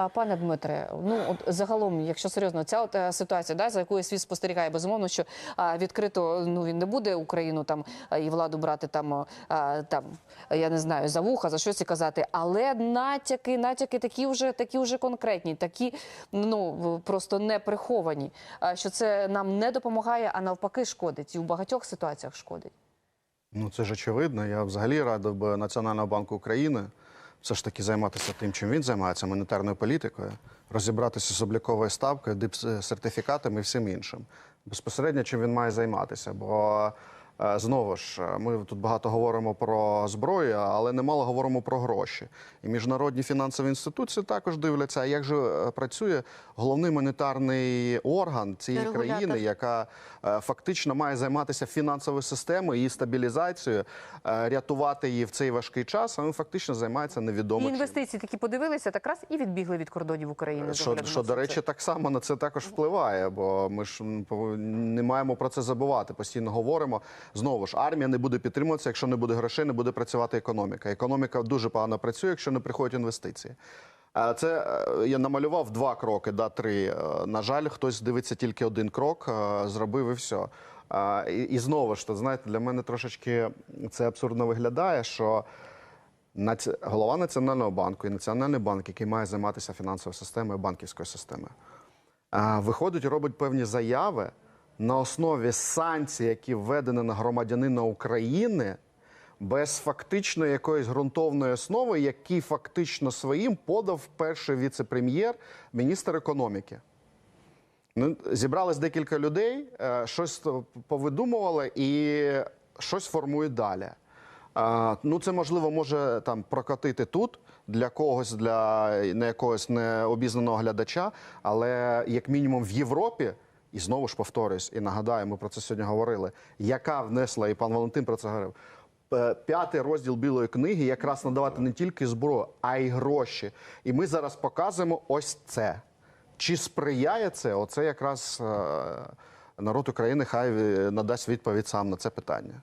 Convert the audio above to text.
А, Пане Дмитре, ну от загалом, якщо серйозно, ця от е, ситуація, да, за якою світ спостерігає, безумовно, що відкрито ну він не буде Україну там і владу брати там, там я не знаю, за вуха, за щось і казати, але натяки, натяки такі вже такі вже конкретні, такі ну просто не приховані. Що це нам не допомагає, а навпаки шкодить і у багатьох ситуаціях шкодить. Ну це ж очевидно. Я взагалі радив би Національного банку України все ж таки займатися тим, чим він займається монетарною політикою, розібратися з обліковою ставкою, дипсертифікатами і всім іншим. Безпосередньо чим він має займатися. Бо знову ж е, ми тут багато говоримо про зброю, але немало говоримо про гроші. І міжнародні фінансові інституції також дивляться, як же е, працює головний монетарний орган цієї Регулятор. країни, яка е, фактично має займатися фінансовою системою, її стабілізацією, е, рятувати її в цей важкий час. А він фактично займається І невідомо чим. інвестиції такі подивилися, так раз і відбігли від кордонів України. Що, що до речі, так само на це також впливає, бо ми ж не маємо про це забувати. Постійно говоримо. Знову ж армія не буде підтримуватися, якщо не буде грошей, не буде працювати економіка. Економіка дуже погано працює, якщо не приходять інвестиції. Це е, я намалював два кроки, да, три. Е, На жаль, хтось дивиться тільки один крок, е, зробив і все. І, і знову ж, то, знаєте, для мене трошечки це абсурдно виглядає, що Наці... голова Національного банку і Національний банк, який має займатися фінансовою системою, банківською системою, виходить і робить певні заяви на основі санкцій, які введені на громадянина України, без фактично якоїсь ґрунтовної основи, які фактично своїм подав перший віце-прем'єр, міністр економіки. Ну, зібралось декілька людей, е, щось повидумували і щось формують далі. Ну, це можливо може там прокатити тут для когось, для не якогось необізнаного глядача, але як мінімум в Європі, і знову ж повторюсь, і нагадаю, ми про це сьогодні говорили, яка внесла, і пан Валентин про це говорив. П'ятий розділ білої книги якраз надавати не тільки зброю, а й гроші. І ми зараз показуємо ось це. Чи сприяє це? Оце якраз е, народ України хай е, надасть відповідь сам на це питання.